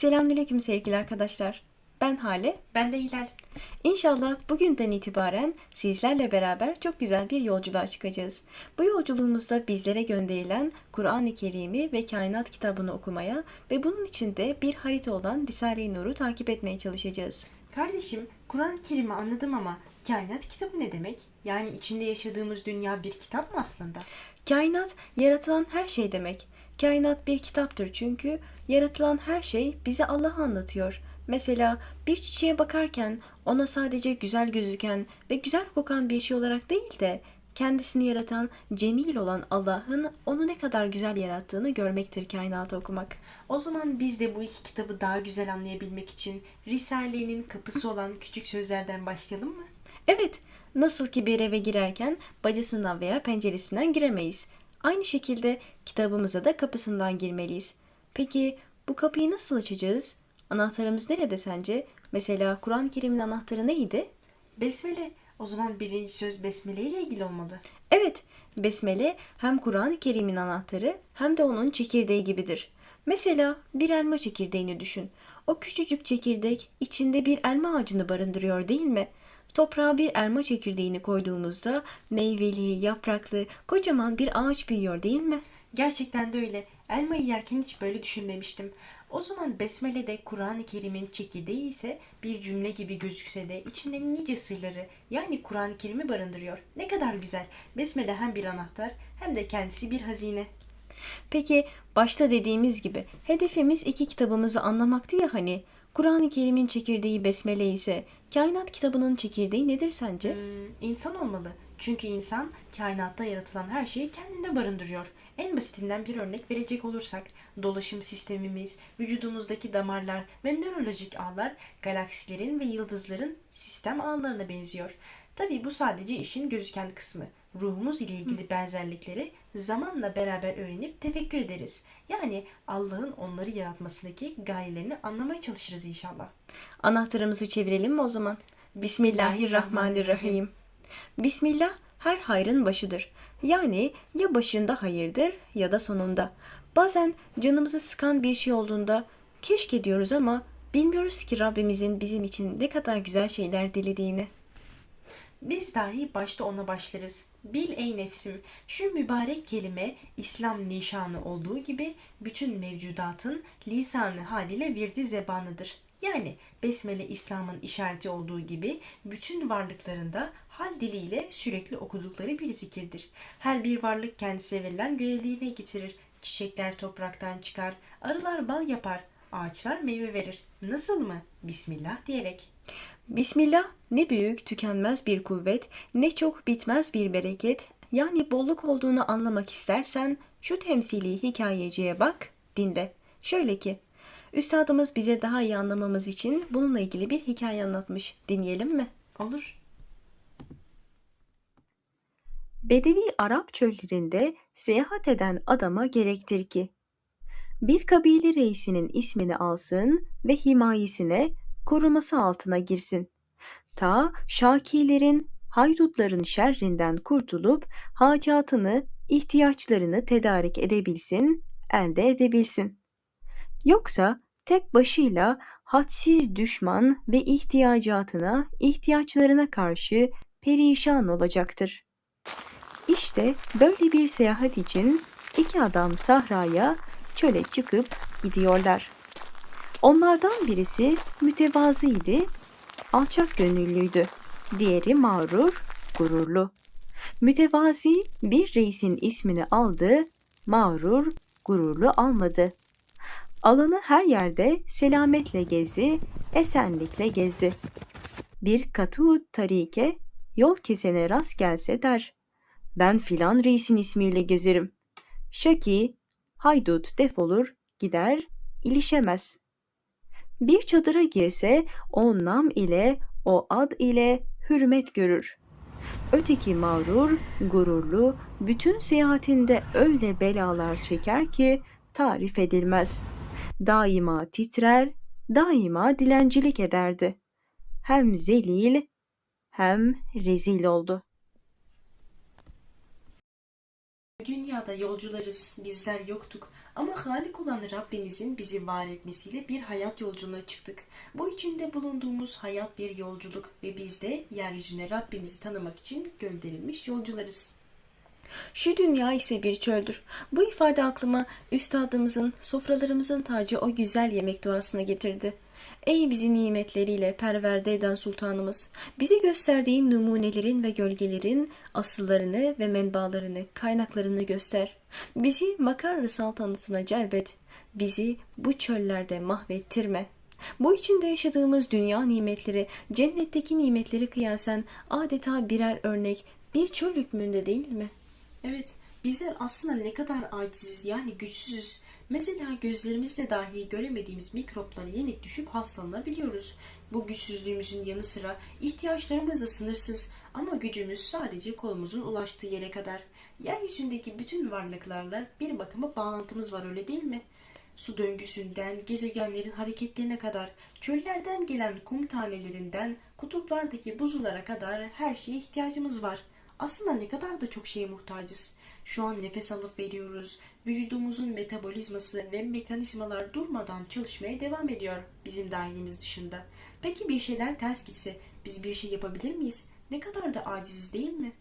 Selamünaleyküm sevgili arkadaşlar. Ben Hale. Ben de Hilal. İnşallah bugünden itibaren sizlerle beraber çok güzel bir yolculuğa çıkacağız. Bu yolculuğumuzda bizlere gönderilen Kur'an-ı Kerim'i ve kainat kitabını okumaya ve bunun içinde bir harita olan Risale-i Nur'u takip etmeye çalışacağız. Kardeşim, Kur'an-ı Kerim'i anladım ama kainat kitabı ne demek? Yani içinde yaşadığımız dünya bir kitap mı aslında? Kainat yaratılan her şey demek. Kainat bir kitaptır çünkü yaratılan her şey bize Allah'ı anlatıyor. Mesela bir çiçeğe bakarken ona sadece güzel gözüken ve güzel kokan bir şey olarak değil de kendisini yaratan cemil olan Allah'ın onu ne kadar güzel yarattığını görmektir kainatı okumak. O zaman biz de bu iki kitabı daha güzel anlayabilmek için Risale'nin kapısı olan küçük sözlerden başlayalım mı? Evet, nasıl ki bir eve girerken bacasından veya penceresinden giremeyiz. Aynı şekilde kitabımıza da kapısından girmeliyiz. Peki bu kapıyı nasıl açacağız? Anahtarımız nerede sence? Mesela Kur'an-ı Kerim'in anahtarı neydi? Besmele. O zaman birinci söz Besmele ile ilgili olmalı. Evet, Besmele hem Kur'an-ı Kerim'in anahtarı hem de onun çekirdeği gibidir. Mesela bir elma çekirdeğini düşün. O küçücük çekirdek içinde bir elma ağacını barındırıyor değil mi? Toprağa bir elma çekirdeğini koyduğumuzda meyveli, yapraklı, kocaman bir ağaç büyüyor değil mi? Gerçekten de öyle. Elmayı yerken hiç böyle düşünmemiştim. O zaman Besmele de Kur'an-ı Kerim'in çekirdeği ise bir cümle gibi gözükse de içinde nice sırları yani Kur'an-ı Kerim'i barındırıyor. Ne kadar güzel. Besmele hem bir anahtar hem de kendisi bir hazine. Peki başta dediğimiz gibi hedefimiz iki kitabımızı anlamaktı ya hani. Kur'an-ı Kerim'in çekirdeği Besmele ise kainat kitabının çekirdeği nedir sence? Hmm, insan olmalı. Çünkü insan kainatta yaratılan her şeyi kendinde barındırıyor. En basitinden bir örnek verecek olursak dolaşım sistemimiz, vücudumuzdaki damarlar ve nörolojik ağlar galaksilerin ve yıldızların sistem ağlarına benziyor. Tabi bu sadece işin gözüken kısmı. Ruhumuz ile ilgili benzerlikleri zamanla beraber öğrenip tefekkür ederiz. Yani Allah'ın onları yaratmasındaki gayelerini anlamaya çalışırız inşallah. Anahtarımızı çevirelim mi o zaman? Bismillahirrahmanirrahim. Bismillah her hayrın başıdır. Yani ya başında hayırdır ya da sonunda. Bazen canımızı sıkan bir şey olduğunda keşke diyoruz ama bilmiyoruz ki Rabbimizin bizim için ne kadar güzel şeyler dilediğini. Biz dahi başta ona başlarız. Bil ey nefsim, şu mübarek kelime İslam nişanı olduğu gibi bütün mevcudatın lisanı haliyle virdi zebanıdır. Yani Besmele İslam'ın işareti olduğu gibi bütün varlıklarında hal diliyle sürekli okudukları bir zikirdir. Her bir varlık kendisine verilen görevliğine getirir. Çiçekler topraktan çıkar, arılar bal yapar, ağaçlar meyve verir. Nasıl mı? Bismillah diyerek. Bismillah ne büyük tükenmez bir kuvvet, ne çok bitmez bir bereket. Yani bolluk olduğunu anlamak istersen şu temsili hikayeciye bak, dinle. Şöyle ki, üstadımız bize daha iyi anlamamız için bununla ilgili bir hikaye anlatmış. Dinleyelim mi? Olur. Bedevi Arap çöllerinde seyahat eden adama gerektir ki bir kabile reisinin ismini alsın ve himayesine koruması altına girsin. Ta Şakilerin, haydutların şerrinden kurtulup hacatını, ihtiyaçlarını tedarik edebilsin, elde edebilsin. Yoksa tek başıyla hadsiz düşman ve ihtiyacatına, ihtiyaçlarına karşı perişan olacaktır. İşte böyle bir seyahat için iki adam sahraya, çöle çıkıp gidiyorlar. Onlardan birisi mütevazıydı, alçak gönüllüydü. Diğeri mağrur, gururlu. Mütevazi bir reisin ismini aldı, mağrur, gururlu almadı. Alanı her yerde selametle gezdi, esenlikle gezdi. Bir katı tarike yol kesene rast gelse der. Ben filan reisin ismiyle gezerim. Şaki, haydut defolur, gider, ilişemez. Bir çadıra girse o nam ile, o ad ile hürmet görür. Öteki mağrur, gururlu, bütün seyahatinde öyle belalar çeker ki tarif edilmez. Daima titrer, daima dilencilik ederdi. Hem zelil hem rezil oldu. Dünyada yolcularız, bizler yoktuk Ama Halik olan Rabbimizin bizi var etmesiyle bir hayat yolculuğuna çıktık. Bu içinde bulunduğumuz hayat bir yolculuk ve biz de yeryüzüne Rabbimizi tanımak için gönderilmiş yolcularız. Şu dünya ise bir çöldür. Bu ifade aklıma üstadımızın, sofralarımızın tacı o güzel yemek duasına getirdi. Ey bizi nimetleriyle perverde eden sultanımız, bize gösterdiğin numunelerin ve gölgelerin asıllarını ve menbalarını, kaynaklarını göster. Bizi makarrı saltanatına celbet. Bizi bu çöllerde mahvettirme. Bu içinde yaşadığımız dünya nimetleri, cennetteki nimetleri kıyasen adeta birer örnek, bir çöl hükmünde değil mi?'' Evet, bizler aslında ne kadar aciziz yani güçsüzüz. Mesela gözlerimizle dahi göremediğimiz mikroplara yenik düşüp hastalanabiliyoruz. Bu güçsüzlüğümüzün yanı sıra ihtiyaçlarımız da sınırsız ama gücümüz sadece kolumuzun ulaştığı yere kadar. Yeryüzündeki bütün varlıklarla bir bakıma bağlantımız var öyle değil mi? Su döngüsünden, gezegenlerin hareketlerine kadar, çöllerden gelen kum tanelerinden, kutuplardaki buzullara kadar her şeye ihtiyacımız var. Aslında ne kadar da çok şeye muhtacız. Şu an nefes alıp veriyoruz. Vücudumuzun metabolizması ve mekanizmalar durmadan çalışmaya devam ediyor bizim dahilimiz dışında. Peki bir şeyler ters gitse biz bir şey yapabilir miyiz? Ne kadar da aciziz değil mi?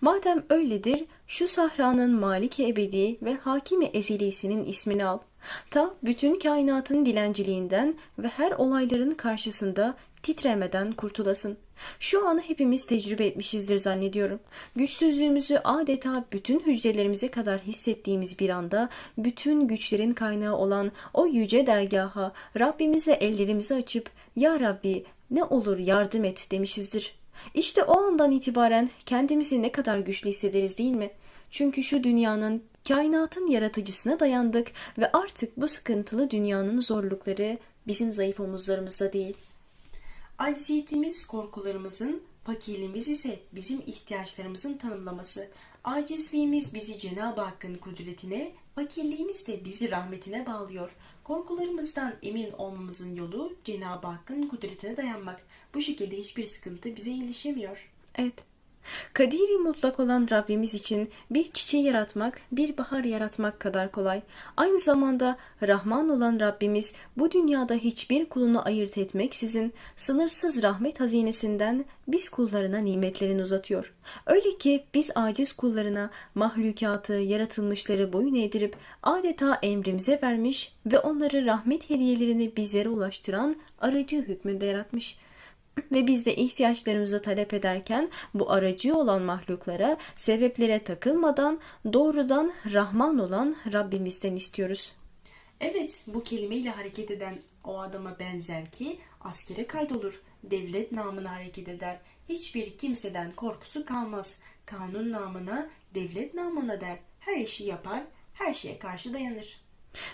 Madem öyledir, şu sahranın maliki ebedi ve hakimi ezilisinin ismini al. Ta bütün kainatın dilenciliğinden ve her olayların karşısında titremeden kurtulasın. Şu anı hepimiz tecrübe etmişizdir zannediyorum. Güçsüzlüğümüzü adeta bütün hücrelerimize kadar hissettiğimiz bir anda bütün güçlerin kaynağı olan o yüce dergaha Rabbimize ellerimizi açıp Ya Rabbi ne olur yardım et demişizdir. İşte o andan itibaren kendimizi ne kadar güçlü hissederiz değil mi? Çünkü şu dünyanın, kainatın yaratıcısına dayandık ve artık bu sıkıntılı dünyanın zorlukları bizim zayıf omuzlarımızda değil. Acziyetimiz korkularımızın, fakirliğimiz ise bizim ihtiyaçlarımızın tanımlaması. Acizliğimiz bizi Cenab-ı Hakk'ın kudretine, fakirliğimiz de bizi rahmetine bağlıyor. Korkularımızdan emin olmamızın yolu Cenab-ı Hakk'ın kudretine dayanmak. Bu şekilde hiçbir sıkıntı bize ilişemiyor. Evet. Kadiri mutlak olan Rabbimiz için bir çiçeği yaratmak, bir bahar yaratmak kadar kolay. Aynı zamanda Rahman olan Rabbimiz bu dünyada hiçbir kulunu ayırt etmeksizin sınırsız rahmet hazinesinden biz kullarına nimetlerini uzatıyor. Öyle ki biz aciz kullarına mahlukatı, yaratılmışları boyun eğdirip adeta emrimize vermiş ve onları rahmet hediyelerini bizlere ulaştıran aracı hükmünde yaratmış ve biz de ihtiyaçlarımızı talep ederken bu aracı olan mahluklara, sebeplere takılmadan doğrudan Rahman olan Rabbimizden istiyoruz. Evet, bu kelimeyle hareket eden o adama benzer ki askere kaydolur, devlet namına hareket eder, hiçbir kimseden korkusu kalmaz, kanun namına, devlet namına der, her işi yapar, her şeye karşı dayanır.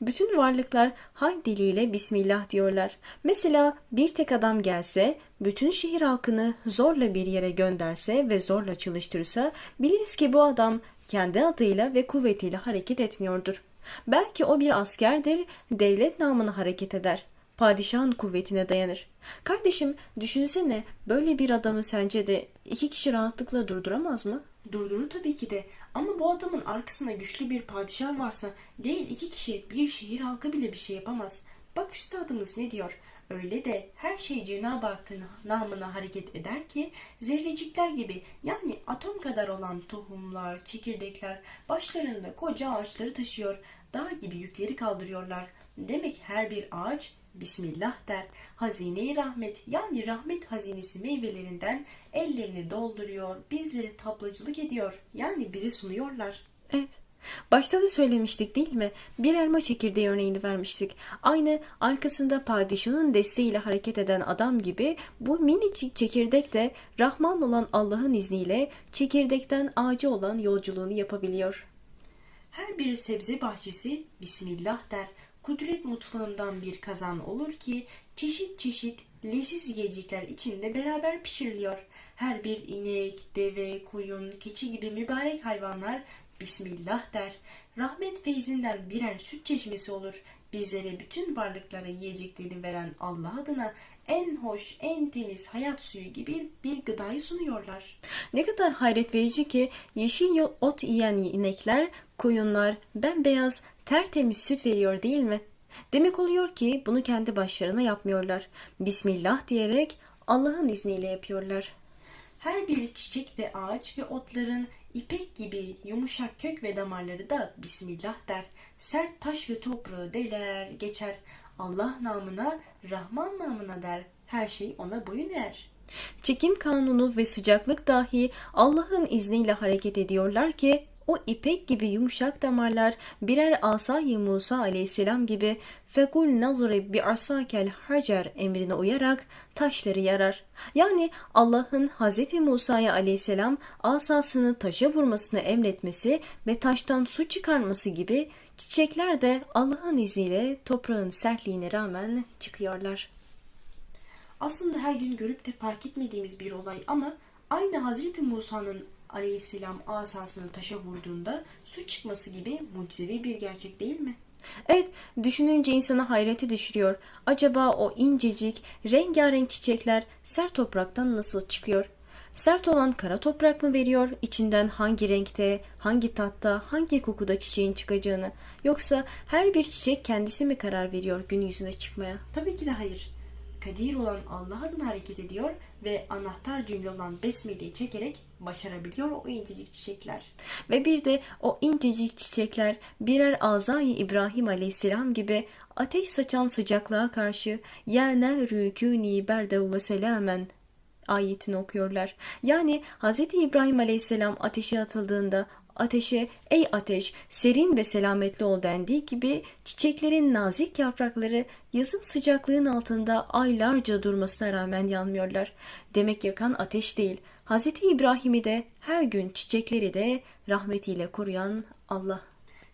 Bütün varlıklar hal diliyle Bismillah diyorlar. Mesela bir tek adam gelse, bütün şehir halkını zorla bir yere gönderse ve zorla çalıştırsa, biliriz ki bu adam kendi adıyla ve kuvvetiyle hareket etmiyordur. Belki o bir askerdir, devlet namına hareket eder. Padişahın kuvvetine dayanır. Kardeşim düşünsene böyle bir adamı sence de iki kişi rahatlıkla durduramaz mı? Durdurur tabii ki de ama bu adamın arkasında güçlü bir padişah varsa değil iki kişi bir şehir halkı bile bir şey yapamaz. Bak üstadımız ne diyor? Öyle de her şey Cenab-ı Hakk'ın namına hareket eder ki zerrecikler gibi yani atom kadar olan tohumlar, çekirdekler başlarında koca ağaçları taşıyor. Dağ gibi yükleri kaldırıyorlar. Demek her bir ağaç Bismillah der. Hazine-i rahmet yani rahmet hazinesi meyvelerinden ellerini dolduruyor, bizleri tablacılık ediyor. Yani bizi sunuyorlar. Evet. Başta da söylemiştik değil mi? Bir elma çekirdeği örneğini vermiştik. Aynı arkasında padişahın desteğiyle hareket eden adam gibi bu minicik çekirdek de Rahman olan Allah'ın izniyle çekirdekten ağacı olan yolculuğunu yapabiliyor. Her bir sebze bahçesi Bismillah der. Kudret mutfağından bir kazan olur ki çeşit çeşit leziz yiyecekler içinde beraber pişiriliyor. Her bir inek, deve, koyun, keçi gibi mübarek hayvanlar Bismillah der. Rahmet feyzinden birer süt çeşmesi olur. Bizlere bütün varlıklara yiyeceklerini veren Allah adına en hoş, en temiz hayat suyu gibi bir gıdayı sunuyorlar. Ne kadar hayret verici ki yeşil ot yiyen inekler, koyunlar bembeyaz, tertemiz süt veriyor değil mi? Demek oluyor ki bunu kendi başlarına yapmıyorlar. Bismillah diyerek Allah'ın izniyle yapıyorlar. Her bir çiçek ve ağaç ve otların ipek gibi yumuşak kök ve damarları da Bismillah der. Sert taş ve toprağı deler, geçer. Allah namına, Rahman namına der. Her şey ona boyun eğer. Çekim kanunu ve sıcaklık dahi Allah'ın izniyle hareket ediyorlar ki o ipek gibi yumuşak damarlar birer asayı Musa aleyhisselam gibi fekul nazrib bi asakel hacer emrine uyarak taşları yarar. Yani Allah'ın Hz. Musa'ya aleyhisselam asasını taşa vurmasını emretmesi ve taştan su çıkarması gibi çiçekler de Allah'ın izniyle toprağın sertliğine rağmen çıkıyorlar. Aslında her gün görüp de fark etmediğimiz bir olay ama aynı Hazreti Musa'nın aleyhisselam asasını taşa vurduğunda su çıkması gibi mucizevi bir gerçek değil mi? Evet, düşününce insana hayrete düşürüyor. Acaba o incecik, rengarenk çiçekler sert topraktan nasıl çıkıyor? Sert olan kara toprak mı veriyor, içinden hangi renkte, hangi tatta, hangi kokuda çiçeğin çıkacağını? Yoksa her bir çiçek kendisi mi karar veriyor gün yüzüne çıkmaya? Tabii ki de hayır. Kadir olan Allah adına hareket ediyor ve anahtar cümle olan besmeleyi çekerek başarabiliyor o incecik çiçekler. Ve bir de o incecik çiçekler birer azayı İbrahim aleyhisselam gibi ateş saçan sıcaklığa karşı ya rükûni berdev ve selamen ayetini okuyorlar. Yani Hz. İbrahim aleyhisselam ateşe atıldığında ateşe ey ateş serin ve selametli ol dendiği gibi çiçeklerin nazik yaprakları yazın sıcaklığın altında aylarca durmasına rağmen yanmıyorlar. Demek yakan ateş değil. Hz. İbrahim'i de her gün çiçekleri de rahmetiyle koruyan Allah.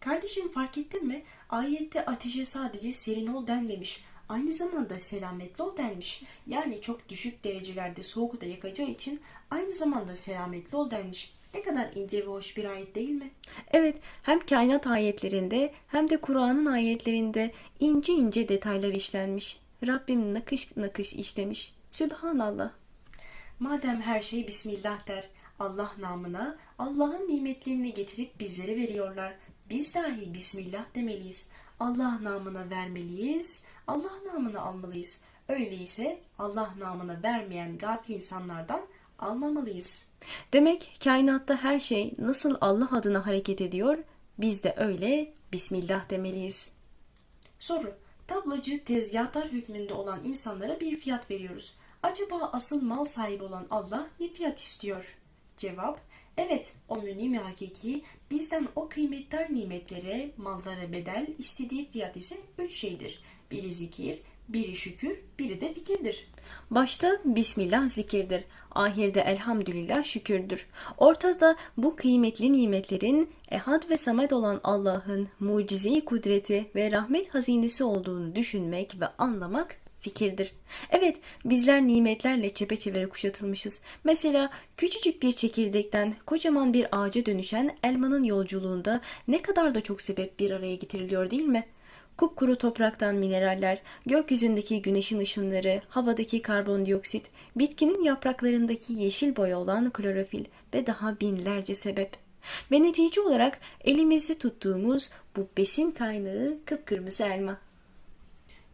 Kardeşim fark ettin mi? Ayette ateşe sadece serin ol denmemiş. Aynı zamanda selametli ol denmiş. Yani çok düşük derecelerde soğuk da yakacağı için aynı zamanda selametli ol denmiş. Ne kadar ince ve hoş bir ayet değil mi? Evet, hem kainat ayetlerinde hem de Kur'an'ın ayetlerinde ince ince detaylar işlenmiş. Rabbim nakış nakış işlemiş. Sübhanallah. Madem her şey Bismillah der, Allah namına, Allah'ın nimetlerini getirip bizlere veriyorlar. Biz dahi Bismillah demeliyiz. Allah namına vermeliyiz, Allah namına almalıyız. Öyleyse Allah namına vermeyen gafil insanlardan almamalıyız. Demek kainatta her şey nasıl Allah adına hareket ediyor, biz de öyle Bismillah demeliyiz. Soru. Tablacı tezgahtar hükmünde olan insanlara bir fiyat veriyoruz. Acaba asıl mal sahibi olan Allah ne fiyat istiyor? Cevap. Evet, o münim hakiki bizden o kıymetli nimetlere, mallara bedel istediği fiyat ise üç şeydir. Biri zikir, biri şükür, biri de fikirdir. Başta Bismillah zikirdir. Ahirde elhamdülillah şükürdür. Ortada bu kıymetli nimetlerin ehad ve samet olan Allah'ın mucizeyi kudreti ve rahmet hazinesi olduğunu düşünmek ve anlamak fikirdir. Evet, bizler nimetlerle çepeçevre kuşatılmışız. Mesela küçücük bir çekirdekten kocaman bir ağaca dönüşen elmanın yolculuğunda ne kadar da çok sebep bir araya getiriliyor değil mi? Kupkuru topraktan mineraller, gökyüzündeki güneşin ışınları, havadaki karbondioksit, bitkinin yapraklarındaki yeşil boya olan klorofil ve daha binlerce sebep. Ve netice olarak elimizde tuttuğumuz bu besin kaynağı kıpkırmızı elma.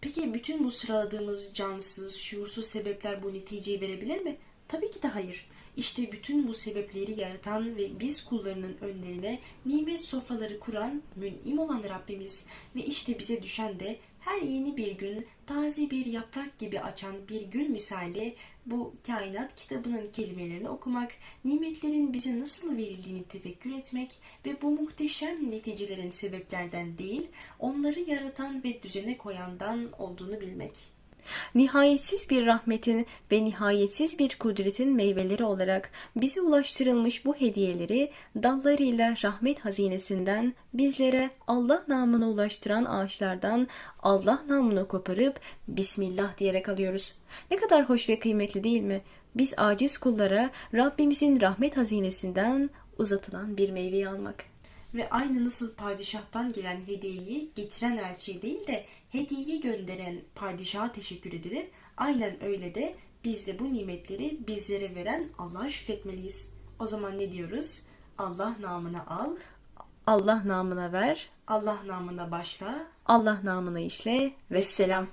Peki bütün bu sıraladığımız cansız, şuursuz sebepler bu neticeyi verebilir mi? Tabii ki de hayır. İşte bütün bu sebepleri yaratan ve biz kullarının önlerine nimet sofraları kuran mün'im olan Rabbimiz. Ve işte bize düşen de her yeni bir gün taze bir yaprak gibi açan bir gül misali bu kainat kitabının kelimelerini okumak, nimetlerin bize nasıl verildiğini tefekkür etmek ve bu muhteşem neticelerin sebeplerden değil, onları yaratan ve düzene koyandan olduğunu bilmek. Nihayetsiz bir rahmetin ve nihayetsiz bir kudretin meyveleri olarak bize ulaştırılmış bu hediyeleri dallarıyla rahmet hazinesinden bizlere Allah namına ulaştıran ağaçlardan Allah namına koparıp Bismillah diyerek alıyoruz. Ne kadar hoş ve kıymetli değil mi? Biz aciz kullara Rabbimizin rahmet hazinesinden uzatılan bir meyveyi almak. Ve aynı nasıl padişahtan gelen hediyeyi getiren elçiye değil de hediye gönderen padişaha teşekkür edilir. Aynen öyle de biz de bu nimetleri bizlere veren Allah'a şükretmeliyiz. O zaman ne diyoruz? Allah namına al, Allah namına ver, Allah namına başla. Allah namına işle ve selam.